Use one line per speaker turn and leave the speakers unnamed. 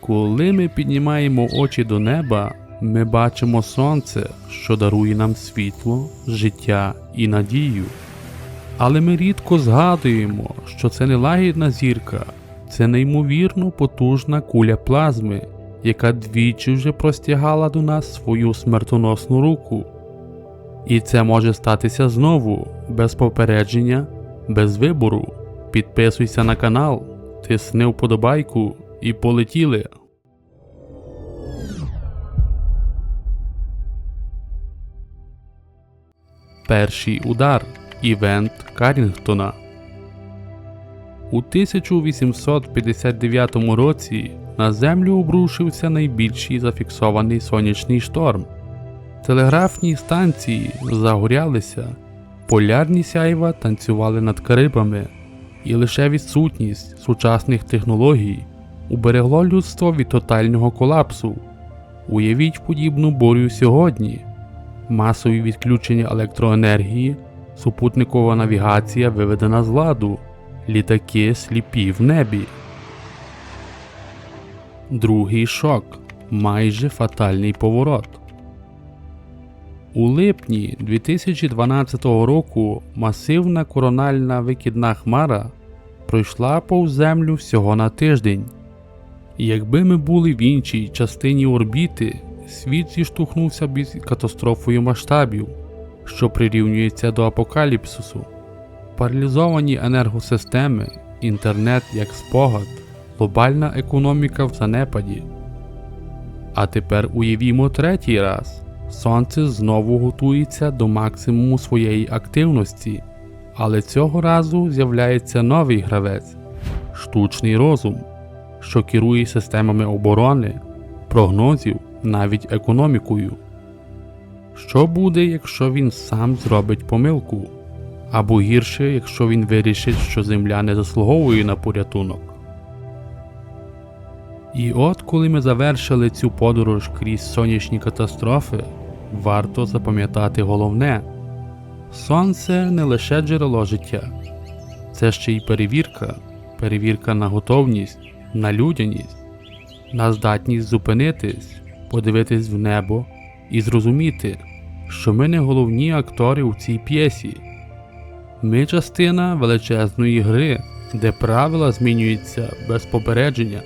Коли ми піднімаємо очі до неба, ми бачимо сонце, що дарує нам світло, життя і надію. Але ми рідко згадуємо, що це не лагідна зірка, це неймовірно потужна куля плазми, яка двічі вже простягала до нас свою смертоносну руку. І це може статися знову, без попередження, без вибору. Підписуйся на канал, тисни вподобайку і полетіли. Перший удар Івент Карінгтона. У 1859 році на землю обрушився найбільший зафіксований сонячний шторм. Телеграфні станції загорялися, полярні сяйва танцювали над Карибами, і лише відсутність сучасних технологій уберегло людство від тотального колапсу. Уявіть подібну бурю сьогодні. Масові відключення електроенергії, супутникова навігація виведена з ладу, літаки сліпі в небі. Другий шок майже фатальний поворот. У липні 2012 року масивна корональна викидна хмара пройшла повз землю всього на тиждень. Якби ми були в іншій частині орбіти, світ зіштовхнувся б із катастрофою масштабів, що прирівнюється до апокаліпсису. Паралізовані енергосистеми, інтернет як спогад, глобальна економіка в занепаді. А тепер уявімо третій раз. Сонце знову готується до максимуму своєї активності, але цього разу з'являється новий гравець штучний розум, що керує системами оборони, прогнозів, навіть економікою. Що буде, якщо він сам зробить помилку? Або гірше, якщо він вирішить, що Земля не заслуговує на порятунок. І от коли ми завершили цю подорож крізь сонячні катастрофи, варто запам'ятати головне: сонце не лише джерело життя, це ще й перевірка, перевірка на готовність, на людяність, на здатність зупинитись, подивитись в небо і зрозуміти, що ми не головні актори у цій п'єсі. Ми частина величезної гри, де правила змінюються без попередження.